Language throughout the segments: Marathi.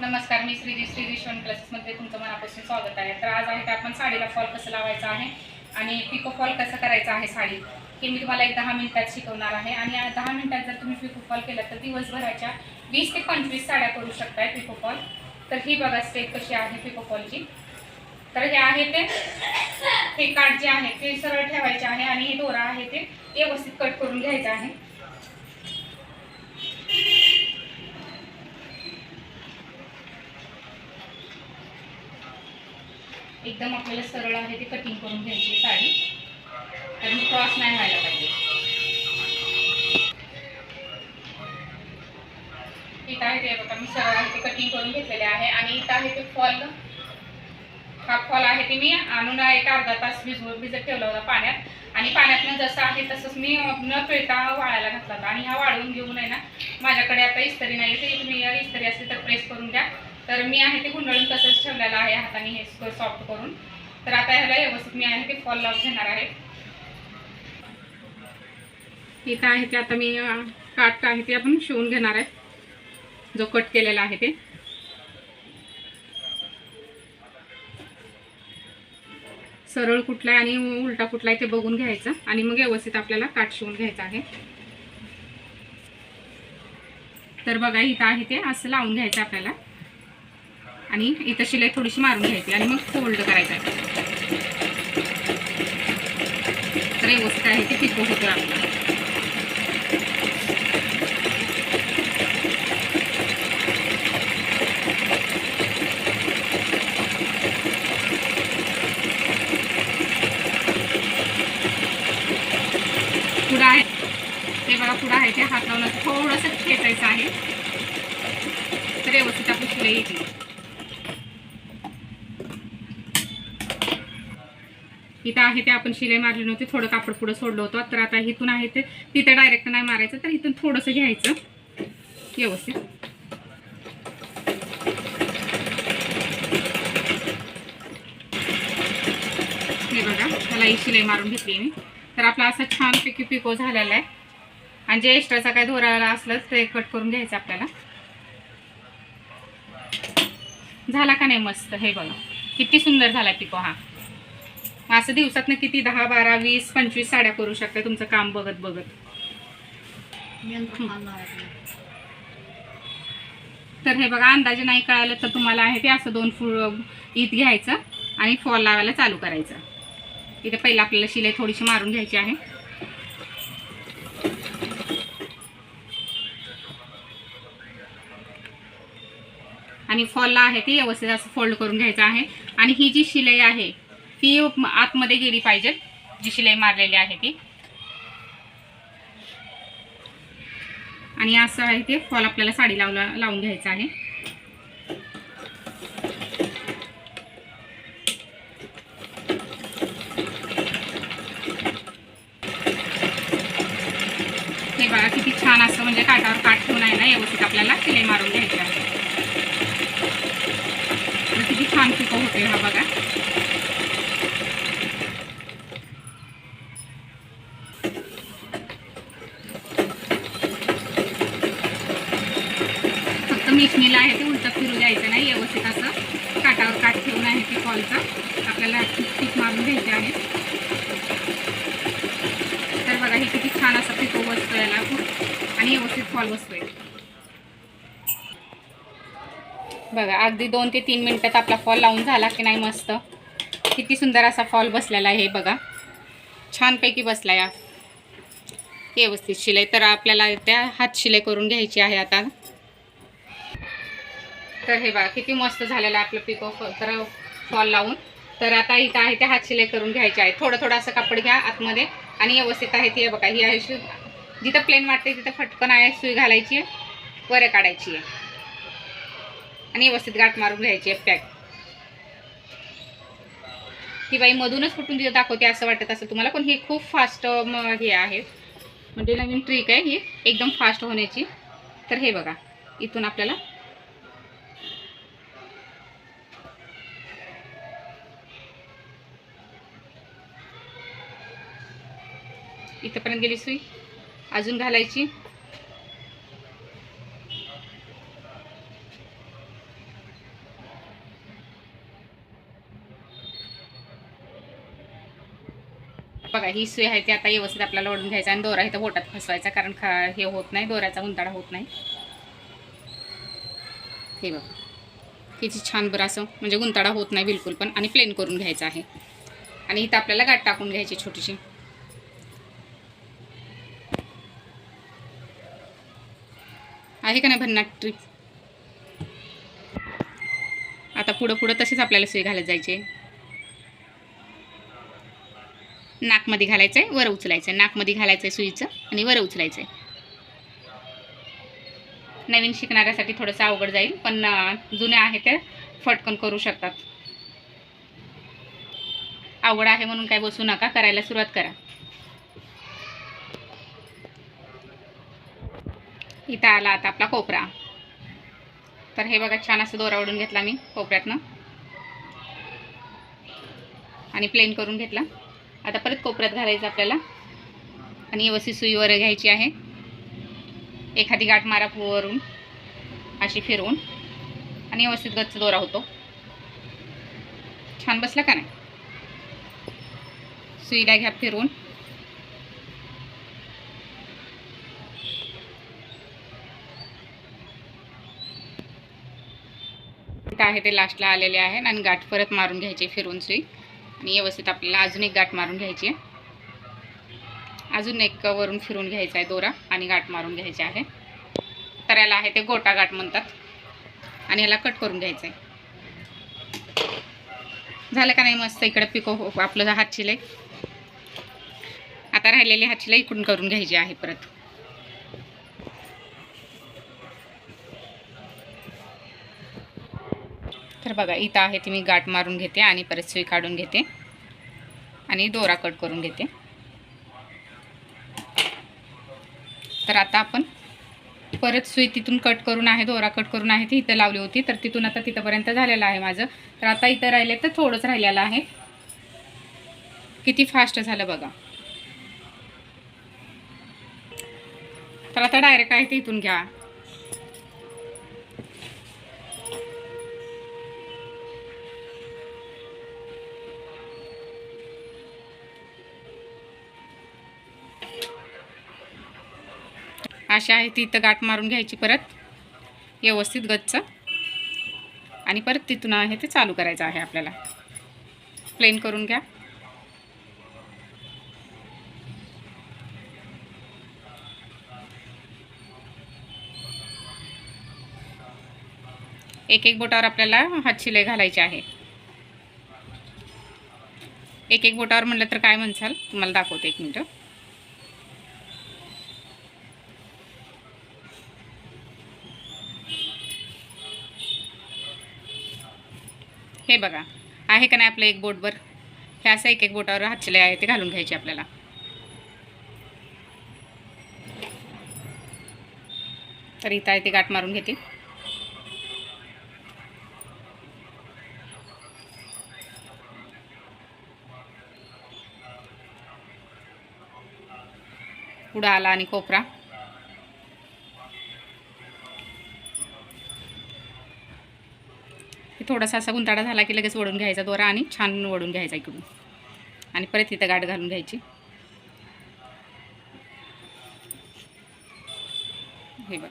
नमस्कार मी श्रीजी श्रीजी शिवण क्लासेसमध्ये तुमचं मनापासून स्वागत आहे. तर आज आहे ते आपण साडीला फॉल कसं लावायचं आहे आणि पिको फॉल कसं करायचं आहे साडी हे मी तुम्हाला एक दहा मिनिटात शिकवणार आहे. आणि दहा मिनिटात जर तुम्ही पिको फॉल केला तर दिवसभराच्या वीस ते पंचवीस साड्या करू शकताय पिको फॉल तर ही बघा स्टेप कशी आहे पिको फॉलची तर हे आहे ते हे काठ जे आहे ते सरळ ठेवायचे आहे आणि हे दोरा आहे ते व्यवस्थित कट करून घ्यायचं आहे. एकदम आपल्याला सरळ आहे ते कटिंग करून घ्यायची साडी. कारण क्रॉस नाही व्हायला पाहिजे. इथं आहे ते बघा मी सरळ आहे ते कटिंग करून घेतलेले आहे. आणि इथं आहे ते फॉल हा फॉल आहे ते मी आणून एक अर्धा तास भिजवून भिजत ठेवला होता पाण्यात. आणि पाण्यातनं जसं आहे तसंच मी न पिळता वाळायला घातला होता. आणि हा वाळवून घेऊन आहे ना. माझ्याकडे आता इस्तरी नाही ते तुम्ही इस्त्री असली तर प्रेस करून द्या तर मी आहे ते गुंडळून तसंच ठेवलेलं आहे हाताने हे सॉफ्ट करून. तर आता ह्याला व्यवस्थित मी आहे ते फॉल लावून घेणार आहे. इथं आहे ते आता मी अं, काट आहे ते आपण शिवून घेणार आहे. जो कट केलेला आहे ते. सरळ कुठला आहे आणि उलटा कुठला आहे ते बघून घ्यायचं आणि मग व्यवस्थित आपल्याला काट शिवून घ्यायचं आहे. तर बघा इथं आहे ते असं लावून घ्यायचं आपल्याला. आणि इथं शिलाई थोडीशी मारून घ्यायची आणि मग फोल्ड करायचा. आहे तर व्यवस्थित आहे ते पिको होतं आपलं. पुढं आहे. ते बघा पुढं आहे ते हात लावून थोडंसं खेचायचं आहे. तर व्यवस्थित आपली शिलाई येते इथं आहे ते आपण शिलाई मारली नव्हती थोडं कापड पुढं सोडलं होतं तर आता इथून आहे ते. तिथं डायरेक्ट नाही मारायचं तर इथून थोडंसं घ्यायचं. व्यवस्थित. हे बघा त्याला ही शिलाई मारून घेतली मी. तर आपला असा छान पिकी पिको झालेला आहे. आणि जे एक्स्ट्राचा काय धोराला असलं ते कट करून घ्यायचं आपल्याला. झाला का नाही मस्त? हे बघा. किती सुंदर झाला पिको हा. असं दिवसात ना किती? दहा बारा वीस पंचवीस साड्या करू शकता तुमचं काम बघत बघत. तर हे बघा अंदाजे नाही कळालं तर तुम्हाला आहे ते असं दोन फुल ईद घ्यायचं आणि फॉल लावायला चालू करायचं. इथे पहिलं आपल्याला शिलाई थोडीशी मारून घ्यायची आहे. आणि फॉलला आहे ते व्यवस्थित असं फोल्ड करून घ्यायचं आहे. आणि ही जी शिलाई आहे ती आतमध्ये गेली पाहिजे जी शिलाई मारलेली आहे ती. आणि असं आहे ते फॉल आपल्याला साडी लावला लावून घ्यायचं आहे. हे बघा किती छान असं म्हणजे काठावर काठ ठेवून आहे ना व्यवस्थित आपल्याला शिलाई मारून घ्यायची आहे. तर किती छान पिको होते हा बघा फक्त मिशनीला आहे ते उलटं फिरू द्यायचं नाही व्यवस्थित असं काठावर काठ ठेवून आहे ते फॉलचं आपल्याला टिक मारून घ्यायचे आहे तर बघा हे किती छान असं पिको बसतो याला आणि व्यवस्थित फॉल बसतोय बघा अगदी दोन ते तीन मिनटात आपला फॉल लावून झाला की नाही मस्त. किती सुंदर असा फॉल बसलेला आहे हे बघा. छानपैकी बसला या व्यवस्थित शिलाई. तर आपल्याला त्या हात शिलाई करून घ्यायची आहे आता. तर हे बघा किती मस्त झालेलं आहे आपलं पिको. तर फॉल लावून. तर आता इथं आहे ते हात शिलाई करून घ्यायचे आहे थोडं थोडं असं कापड घ्या आतमध्ये. आणि व्यवस्थित आहे ती. बघा ही आहे शू जिथं प्लेन वाटते तिथं फटकन आहे सुई घालायची आहे वर काढायची आहे. आणि व्यवस्थित गाठ मारून घ्यायची आहे पॅक ही बाई मधूनच फुटून तिथं दाखवते असं वाटत असं तुम्हाला. पण ही खूप फास्ट हे आहे. म्हणजे नवीन ट्रिक आहे ही. एकदम फास्ट होण्याची. तर हे बघा इथून आपल्याला इथंपर्यंत गेली सुई. अजून घालायची. बघा ही सुई आहे ती आता व्यवस्थित आपल्याला ओढून घ्यायचा आणि दोरा इथं बोटात फसवायचा कारण खा हे होत नाही दोऱ्याचा उंताडा होत नाही. हे बघा. किती छान बरं असं म्हणजे गुंताडा होत नाही बिलकुल पण आणि प्लेन करून घ्यायचा आहे. आणि इथं आपल्याला गाठ टाकून घ्यायची छोटीशी. आहे का नाही भन्नाट ट्रिप आता पुढं पुढं तसेच आपल्याला सुई घालत जायचे. नाकमध्ये घालायचं आहे वर उचलायचं आहे नाकमध्ये घालायचं आहे सुईचं आणि वर उचलायचं आहे नवीन शिकणाऱ्यासाठी थोडंसं अवघड जाईल पण जुने आहे ते फटकन करू शकतात. अवघड आहे म्हणून काय बसू नका करायला सुरुवात करा. इथं आला आता आपला कोपरा. तर हे बघा छान असं दोरा ओढून घेतला मी कोपऱ्यातनं. आणि प्लेन करून घेतला. आता परत कोपऱ्यात घालायचं आपल्याला. आणि व्यवस्थित सुईवर घ्यायची आहे. एखादी गाठ मारा वरून अशी फिरवून. आणि व्यवस्थित गच्च दोरा होतो. छान बसला का नाही? सुईला घ्या फिरवून. आहे ते लास्टला आलेले आहे आणि गाठ परत मारून घ्यायची फिरून सुई. आणि व्यवस्थित आपल्याला अजून एक गाठ मारून घ्यायची आहे. अजून एक वरून फिरून घ्यायचा आहे दोरा आणि गाठ मारून घ्यायची आहे. तर याला आहे ते गोटा गाठ म्हणतात. आणि याला कट करून घ्यायचं आहे. झालं का नाही मस्त इकडं पिको हो, आपलं हातशिलाई? आता राहिलेली हातशिलाई इकडून करून घ्यायची आहे परत. तर बघा इथं आहे ती मी गाठ मारून घेते आणि परत सुई काढून घेते. आणि दोरा कट करून घेते. तर आता आपण परत सुई तिथून कट करून आहे दोरा कट करून आहे ती इथं लावली होती. तर तिथून आता तिथंपर्यंत झालेलं आहे माझं. तर आता इथं राहिले तर थोडंच राहिलेलं आहे. किती फास्ट झालं बघा. तर आता डायरेक्ट आहे ते इथून घ्या. अशा आहे ती इथं गाठ मारून घ्यायची परत. व्यवस्थित गच्च. आणि परत तिथून आहे ते चालू करायचं आहे आपल्याला. प्लेन करून घ्या. एक एक बोटावर आपल्याला हात शिलाई घालायची आहे. एक एक बोटावर म्हटलं तर काय म्हणसाल? तुम्हाला दाखवते एक मिनटं. हे बघा. आहे का नाही आपलं एक बोटवर हे असं एक एक बोटावर हातचले आहे ते घालून घ्यायचे आपल्याला. तर इथं आहे ते गाठ मारून घेते. पुढं आला आणि कोपरा. थोडासा असा गुंताडा झाला की लगेच वडून घ्यायचा दोरा आणि छान वडून घ्यायचा इकडून. आणि परत तिथं गाठ घालून घ्यायची. हे बघा.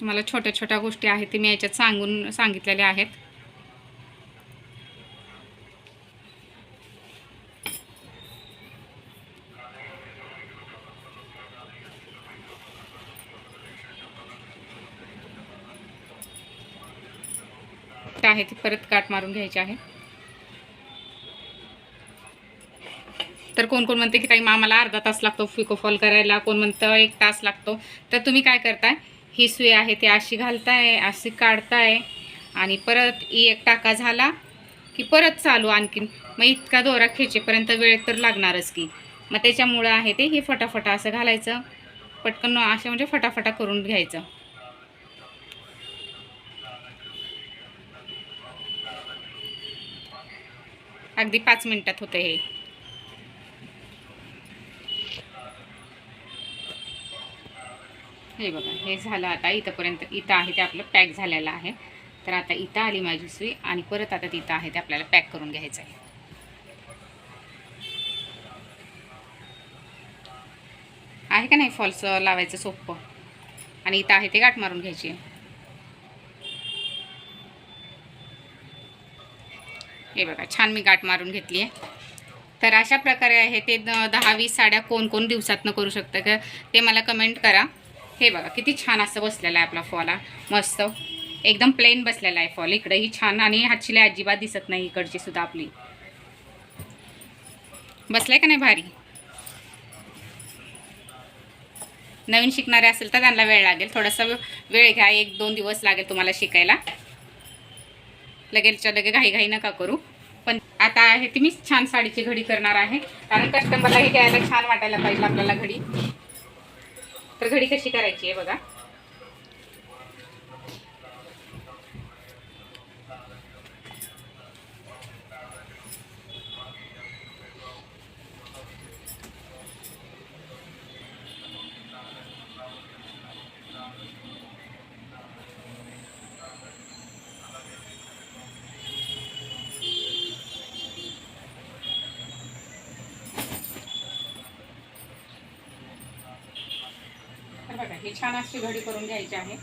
तुम्हाला छोट्या छोट्या गोष्टी आहेत ते मी याच्यात सांगून सांगितलेल्या आहेत. आहे ती परत काट मारून घ्यायची आहे. तर कोण कोण म्हणते की ताई आम्हाला अर्धा तास लागतो फिको फॉल करायला कोण म्हणतं एक तास लागतो. तर तुम्ही काय करताय? ही सुई आहे ती अशी घालताय अशी काढताय आणि परत एक टाका झाला की परत चालू आणखीन. मग इतका दोरा खेचेपर्यंत वेळ तर लागणारच की. मग त्याच्यामुळं आहे ते हे फटाफटा असं घालायचं. पटकन असं म्हणजे फटाफटा करून घ्यायचं. अगदी पाच मिनटात होतं हे. हे बघा हे झालं आता इथंपर्यंत. इथं आहे ते आपलं पॅक झालेलं आहे. तर आता इथं आली माझी सुई आणि परत आता तिथं आहे ते आपल्याला पॅक करून घ्यायचं आहे. आहे का नाही फॉल्स लावायचं सोपं? आणि इथं आहे ते गाठ मारून घ्यायची. हे बघा छान मी गाठ मारून घेतली आहे. तर अशा प्रकारे आहे ते द- दहा वीस साड्या कोण कोण दिवसातनं करू शकतं का ते मला कमेंट करा. हे बघा किती छान असं बसलेला आहे आपला फॉल हा. मस्त. एकदम प्लेन बसलेला आहे फॉल इकडंही छान आणि हातशिलाई अजिबात दिसत नाही इकडची सुद्धा आपली. बसलाय का नाही भारी? नवीन शिकणारे असेल तर त्यांना वेळ लागेल. थोडासा वेळ घ्या एक दोन दिवस लागेल तुम्हाला शिकायला. लगेचच्या लगे घाई घाई नका करू. पण आता आहे ती मीच छान साडीची घडी करणार आहे. कारण कस्टमरला हे घ्यायला छान वाटायला पाहिजे आपल्याला घडी. तर घडी कशी करायची आहे बघा. ही छान अशी घडी करून घ्यायची आहे.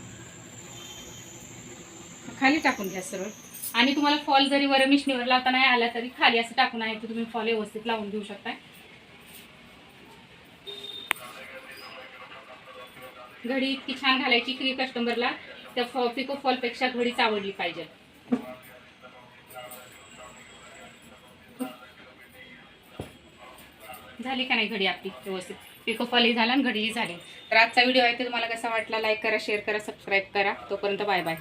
खाली टाकून घ्या सरळ. आणि तुम्हाला फॉल जरी वर मिशनीवर लावता नाही आला तरी खाली असं टाकून आहे तर तुम्ही फॉल व्यवस्थित लावून घेऊ शकता घडी इतकी छान घालायची की कस्टमरला त्या फॉ पिको फॉलपेक्षा घडीच आवडली पाहिजे. झाली का नाही घडी आपली व्यवस्थित? पिको झाला आणि घडीही झाली. तर आजचा व्हिडिओ आहे तर तुम्हाला कसा वाटला लाईक करा शेअर करा सबस्क्राईब करा. तोपर्यंत बाय बाय